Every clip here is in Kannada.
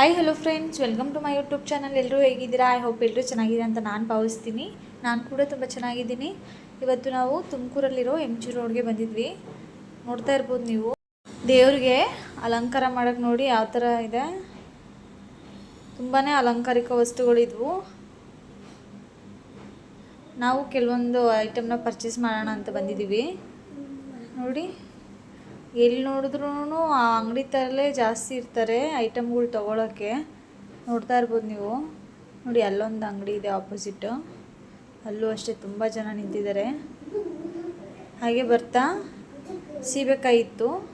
Hi hello friends welcome to my YouTube channel ಎಲ್ಲರೂ ಹೇಗಿದ್ದೀರಾ? ಐ ಹೋಪ್ ಎಲ್ಲರೂ ಚೆನ್ನಾಗಿದೆ ಅಂತ ನಾನು ಭಾವಿಸ್ತೀನಿ. ನಾನು ಕೂಡ ತುಂಬ ಚೆನ್ನಾಗಿದ್ದೀನಿ. ಇವತ್ತು ನಾವು ತುಮಕೂರಲ್ಲಿರೋ ಎಂ ಜಿ ರೋಡ್ಗೆ ಬಂದಿದ್ವಿ. ನೋಡ್ತಾ ಇರ್ಬೋದು ನೀವು. ದೇವ್ರಿಗೆ ಅಲಂಕಾರ ಮಾಡೋಕ್ಕೆ ನೋಡಿ ಯಾವ ಥರ ಇದೆ. ತುಂಬಾ ಅಲಂಕಾರಿಕ ವಸ್ತುಗಳಿದ್ವು. ನಾವು ಕೆಲವೊಂದು ಐಟಮ್ನ ಪರ್ಚೇಸ್ ಮಾಡೋಣ ಅಂತ ಬಂದಿದ್ದೀವಿ. ನೋಡಿ. ಎಲ್ಲಿ ನೋಡಿದ್ರೂ ಆ ಅಂಗಡಿ ಥರಲ್ಲೇ ಜಾಸ್ತಿ ಇರ್ತಾರೆ ಐಟಮ್ಗಳು ತೊಗೊಳಕ್ಕೆ. ನೋಡ್ತಾ ಇರ್ಬೋದು ನೀವು. ನೋಡಿ, ಅಲ್ಲೊಂದು ಅಂಗಡಿ ಇದೆ ಆಪೋಸಿಟ್ಟು ಅಲ್ಲೂ ಅಷ್ಟೇ ತುಂಬ ಜನ ನಿಂತಿದ್ದಾರೆ. ಹಾಗೆ ಬರ್ತಾ. ಸೀಬೆಕಾಯಿ ಇತ್ತು.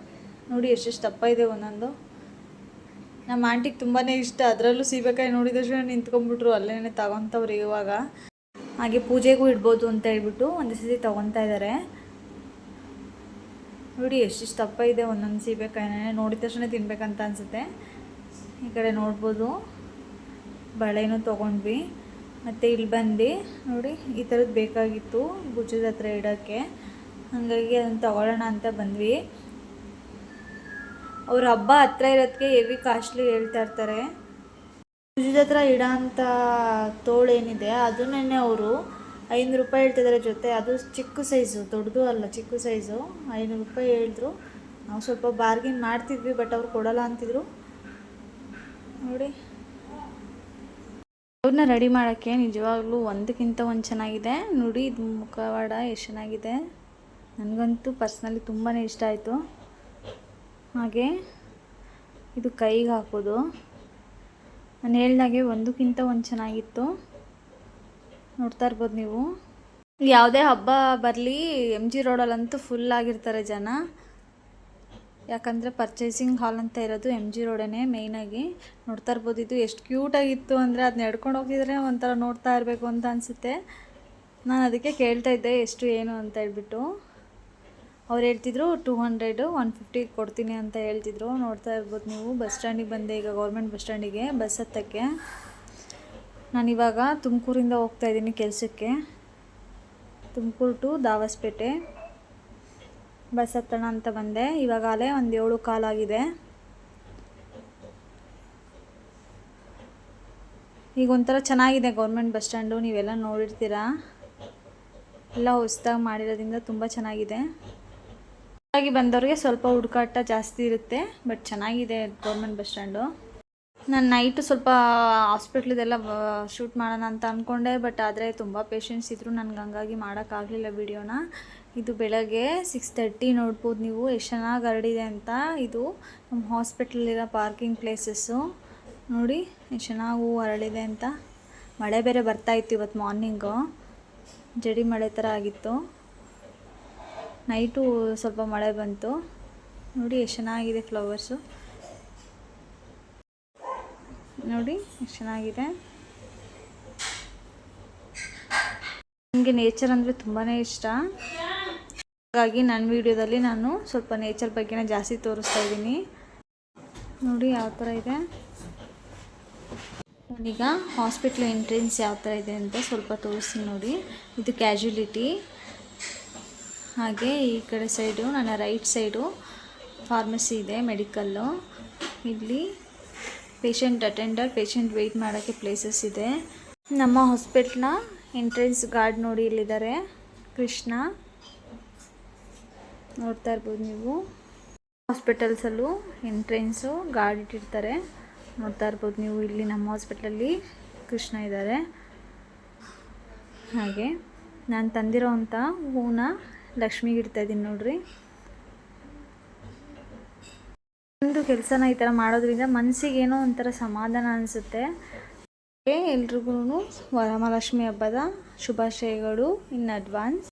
ನೋಡಿ, ಎಷ್ಟೆಷ್ಟು ದಪ್ಪ ಇದೆ ಒಂದೊಂದು. ನಮ್ಮ ಆಂಟಿಗೆ ತುಂಬಾ ಇಷ್ಟ. ಅದರಲ್ಲೂ ಸೀಬೆಕಾಯಿ ನೋಡಿದಷ್ಟು ನಿಂತ್ಕೊಂಡ್ಬಿಟ್ರು. ಅಲ್ಲೇ ತಗೊತವ್ರು ಇವಾಗ. ಹಾಗೆ ಪೂಜೆಗೂ ಇಡ್ಬೋದು ಅಂತ ಹೇಳ್ಬಿಟ್ಟು ಒಂದು ಸತಿ ತೊಗೊತಾ ಇದ್ದಾರೆ. ನೋಡಿ, ಎಷ್ಟಿಷ್ಟು ದಪ್ಪ ಇದೆ ಒಂದೊಂದು ಸೀಬೆಕಾಯಿನೇ ನೋಡಿದ ತಕ್ಷಣ ತಿನ್ಬೇಕಂತ ಅನಿಸುತ್ತೆ. ಈ ಕಡೆ ನೋಡ್ಬೋದು. ಬಳೆನೂ ತೊಗೊಂಡ್ವಿ. ಮತ್ತು ಇಲ್ಲಿ ಬಂದು, ನೋಡಿ, ಈ ಥರದ್ದು ಬೇಕಾಗಿತ್ತು ಗುಜ್ಜದ ಹತ್ರ ಇಡೋಕ್ಕೆ. ಹಾಗಾಗಿ ಅದನ್ನು ತಗೊಳ್ಳೋಣ ಅಂತ ಬಂದ್ವಿ. ಅವ್ರ ಹಬ್ಬ ಹತ್ರ ಇರೋದಕ್ಕೆ ಹೆವಿ ಕಾಸ್ಟ್ಲಿ ಹೇಳ್ತಾ ಇರ್ತಾರೆ. ಗುಜ್ಜದ ಹತ್ರ ಇಡೋ ಅಂಥ ತೋಳೇನಿದೆ ಅದನ್ನೇ ಅವರು ಐನೂರು ರೂಪಾಯಿ ಹೇಳ್ತಿದ್ದಾರೆ ಜೊತೆ. ಅದು ಚಿಕ್ಕ ಸೈಜು, ದೊಡ್ಡದು ಅಲ್ಲ, ಚಿಕ್ಕ ಸೈಜು. ಐನೂರು ರೂಪಾಯಿ ಹೇಳಿದ್ರು. ನಾವು ಸ್ವಲ್ಪ ಬಾರ್ಗಿನ್ ಮಾಡ್ತಿದ್ವಿ ಬಟ್ ಅವ್ರು ಕೊಡಲ್ಲ ಅಂತಿದ್ರು. ನೋಡಿ. ಅವ್ರನ್ನ ರೆಡಿ ಮಾಡೋಕ್ಕೆ ನಿಜವಾಗ್ಲೂ ಒಂದಕ್ಕಿಂತ ಒಂದು ಚೆನ್ನಾಗಿದೆ. ನೋಡಿ, ಇದು ಮುಖವಾಡ ಎಷ್ಟು ಚೆನ್ನಾಗಿದೆ. ನನಗಂತೂ ಪರ್ಸ್ನಲಿ ತುಂಬಾ ಇಷ್ಟ ಆಯಿತು. ಹಾಗೆ ಇದು ಕೈಗೆ ಹಾಕೋದು. ನಾನು ಹೇಳ್ದಾಗೆ ಒಂದಕ್ಕಿಂತ ಒಂದು ಚೆನ್ನಾಗಿತ್ತು. ನೋಡ್ತಾ ಇರ್ಬೋದು ನೀವು. ಯಾವುದೇ ಹಬ್ಬ ಬರಲಿ ಎಂ ಜಿ ರೋಡಲ್ಲಂತೂ ಫುಲ್ ಆಗಿರ್ತಾರೆ ಜನ. ಯಾಕಂದರೆ ಪರ್ಚೇಸಿಂಗ್ ಹಾಲ್ ಅಂತ ಇರೋದು ಎಂ ಜಿ ರೋಡೇ ಮೇಯ್ನಾಗಿ ನೋಡ್ತಾ ಇರ್ಬೋದು ಇದು ಎಷ್ಟು ಕ್ಯೂಟಾಗಿತ್ತು ಅಂದರೆ ಅದನ್ನ ನಡ್ಕೊಂಡು ಹೋಗಿದ್ರೆ ಒಂಥರ ನೋಡ್ತಾ ಇರಬೇಕು ಅಂತ ಅನಿಸುತ್ತೆ. ನಾನು ಅದಕ್ಕೆ ಕೇಳ್ತಾ ಇದ್ದೆ, ಎಷ್ಟು, ಏನು ಅಂತ ಹೇಳ್ಬಿಟ್ಟು. ಅವ್ರು ಹೇಳ್ತಿದ್ರು ಟೂ ಹಂಡ್ರೆಡು ಒನ್ ಫಿಫ್ಟಿ ಕೊಡ್ತೀನಿ ಅಂತ ಹೇಳ್ತಿದ್ರು. ನೋಡ್ತಾ ಇರ್ಬೋದು ನೀವು, ಬಸ್ ಸ್ಟ್ಯಾಂಡಿಗೆ ಬಂದೆ ಈಗ ಗೌರ್ಮೆಂಟ್ ಬಸ್ ಸ್ಟ್ಯಾಂಡಿಗೆ, ಬಸ್ ಹತ್ತಕ್ಕೆ. ನಾನಿವಾಗ ತುಮಕೂರಿಂದ ಹೋಗ್ತಾ ಇದ್ದೀನಿ ಕೆಲಸಕ್ಕೆ. ತುಮಕೂರು ಟು ದಾವಸ್ಪೇಟೆ. ಬಸ್ ಹತ್ತೋಣ ಅಂತ ಬಂದೆ. ಇವಾಗಲೇ ಒಂದು ಏಳು ಕಾಲಾಗಿದೆ ಈಗ ಒಂಥರ ಚೆನ್ನಾಗಿದೆ ಗೌರ್ಮೆಂಟ್ ಬಸ್ ಸ್ಟ್ಯಾಂಡು. ನೀವೆಲ್ಲ ನೋಡಿರ್ತೀರಾ? ಎಲ್ಲ ಹೊಸ್ದಾಗಿ ಮಾಡಿರೋದ್ರಿಂದ ತುಂಬ ಚೆನ್ನಾಗಿದೆ. ಚೆನ್ನಾಗಿ ಬಂದವ್ರಿಗೆ ಸ್ವಲ್ಪ ಹುಡುಕಾಟ ಜಾಸ್ತಿ ಇರುತ್ತೆ, ಬಟ್ ಚೆನ್ನಾಗಿದೆ ಗೌರ್ಮೆಂಟ್ ಬಸ್ ಸ್ಟ್ಯಾಂಡು. ನಾನು ನೈಟು ಸ್ವಲ್ಪ ಹಾಸ್ಪಿಟ್ಲಿದೆಲ್ಲ ಶೂಟ್ ಮಾಡೋಣ ಅಂತ ಅಂದ್ಕೊಂಡೆ ಬಟ್ ಆದರೆ ತುಂಬ ಪೇಷೆಂಟ್ಸ್ ಇದ್ದರು ನನಗೆ ಹಂಗಾಗಿ ಮಾಡೋಕ್ಕಾಗಲಿಲ್ಲ ವಿಡಿಯೋನ. ಇದು ಬೆಳಗ್ಗೆ ಸಿಕ್ಸ್ ತರ್ಟಿ ನೋಡ್ಬೋದು ನೀವು. ಎಷ್ಟು ಚೆನ್ನಾಗಿ ಹರಡಿದೆ ಅಂತ ಇದು. ನಮ್ಮ ಹಾಸ್ಪಿಟ್ಲಲ್ಲಿರೋ ಪಾರ್ಕಿಂಗ್ ಪ್ಲೇಸಸ್ಸು ನೋಡಿ, ಎಷ್ಟು ಚೆನ್ನಾಗಿ ಹೂವು ಹರಳಿದೆ ಅಂತ. ಮಳೆ ಬೇರೆ ಬರ್ತಾಯಿತ್ತು ಇವತ್ತು ಮಾರ್ನಿಂಗು ಜಡಿ ಮಳೆ ಥರ ಆಗಿತ್ತು. ನೈಟು ಸ್ವಲ್ಪ ಮಳೆ ಬಂತು. ನೋಡಿ, ಎಷ್ಟು ಚೆನ್ನಾಗಿದೆ ಫ್ಲವರ್ಸು ನೋಡಿ, ಎಷ್ಟು ಚೆನ್ನಾಗಿದೆ. ನನಗೆ ನೇಚರ್ ಅಂದರೆ ತುಂಬಾ ಇಷ್ಟ. ಹಾಗಾಗಿ ನನ್ನ ವಿಡಿಯೋದಲ್ಲಿ ನಾನು ಸ್ವಲ್ಪ ನೇಚರ್ ಬಗ್ಗೆನೇ ಜಾಸ್ತಿ ತೋರಿಸ್ತಾ ಇದ್ದೀನಿ. ನೋಡಿ ಯಾವ ಥರ ಇದೆ. ನಾನೀಗ ಹಾಸ್ಪಿಟ್ಲ್ ಎಂಟ್ರೆನ್ಸ್ ಯಾವ ಥರ ಇದೆ ಅಂತ ಸ್ವಲ್ಪ ತೋರಿಸ್ತೀನಿ ನೋಡಿ. ಇದು ಕ್ಯಾಶುಲಿಟಿ ಹಾಗೆ ಈ ಕಡೆ ಸೈಡು ನನ್ನ ರೈಟ್ ಸೈಡು ಫಾರ್ಮಸಿ ಇದೆ ಮೆಡಿಕಲ್ಲು ಇಲ್ಲಿ ಪೇಷಂಟ್ ಅಟೆಂಡರ್ ಪೇಷಂಟ್ ವೆಯ್ಟ್ ಮಾಡೋಕ್ಕೆ ಪ್ಲೇಸಸ್ ಇದೆ. ನಮ್ಮ ಹಾಸ್ಪಿಟ್ಲ್ನ ಎಂಟ್ರೆನ್ಸ್ ಗಾರ್ಡ್ ನೋಡಿ ಇಲ್ಲಿದ್ದಾರೆ. ಕೃಷ್ಣ. ನೋಡ್ತಾ ಇರ್ಬೋದು ನೀವು. ಹಾಸ್ಪಿಟಲ್ಸಲ್ಲೂ ಎಂಟ್ರೆನ್ಸು ಗಾರ್ಡ್ ಇಟ್ಟಿರ್ತಾರೆ. ನೋಡ್ತಾ ಇರ್ಬೋದು ನೀವು ಇಲ್ಲಿ ನಮ್ಮ ಹಾಸ್ಪಿಟ್ಲಲ್ಲಿ ಕೃಷ್ಣ ಇದ್ದಾರೆ. ಹಾಗೆ, ನಾನು ತಂದಿರೋ ಅಂಥ ಹೂನ ಲಕ್ಷ್ಮಿಗೆ ಇಡ್ತಾಯಿದ್ದೀನಿ ನೋಡಿರಿ. ಒಂದು ಕೆಲಸನ ಈ ಥರ ಮಾಡೋದ್ರಿಂದ ಮನಸ್ಸಿಗೆ ಏನೋ ಒಂಥರ ಸಮಾಧಾನ ಅನಿಸುತ್ತೆ. ಎಲ್ರಿಗೂ ವರಮಹಾಲಕ್ಷ್ಮಿ ಹಬ್ಬದ ಶುಭಾಶಯಗಳು ಇನ್ ಅಡ್ವಾನ್ಸ್.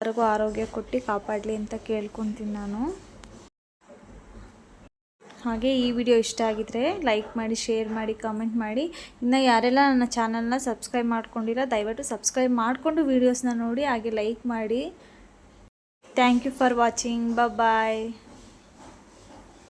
ಎಲ್ಲರಿಗೂ ಆರೋಗ್ಯ ಕೊಟ್ಟು ಕಾಪಾಡಲಿ ಅಂತ ಕೇಳ್ಕೊತೀನಿ ನಾನು. ಹಾಗೆ ಈ ವಿಡಿಯೋ ಇಷ್ಟ ಆಗಿದ್ರೆ ಲೈಕ್ ಮಾಡಿ, ಶೇರ್ ಮಾಡಿ, ಕಮೆಂಟ್ ಮಾಡಿ. ಇನ್ನು ಯಾರೆಲ್ಲ ನನ್ನ ಚಾನಲ್ನ ಸಬ್ಸ್ಕ್ರೈಬ್ ಮಾಡ್ಕೊಂಡಿಲ್ಲ, ದಯವಿಟ್ಟು ಸಬ್ಸ್ಕ್ರೈಬ್ ಮಾಡಿಕೊಂಡು ವೀಡಿಯೋಸ್ನ ನೋಡಿ ಹಾಗೆ ಲೈಕ್ ಮಾಡಿ. Thank you for watching. Bye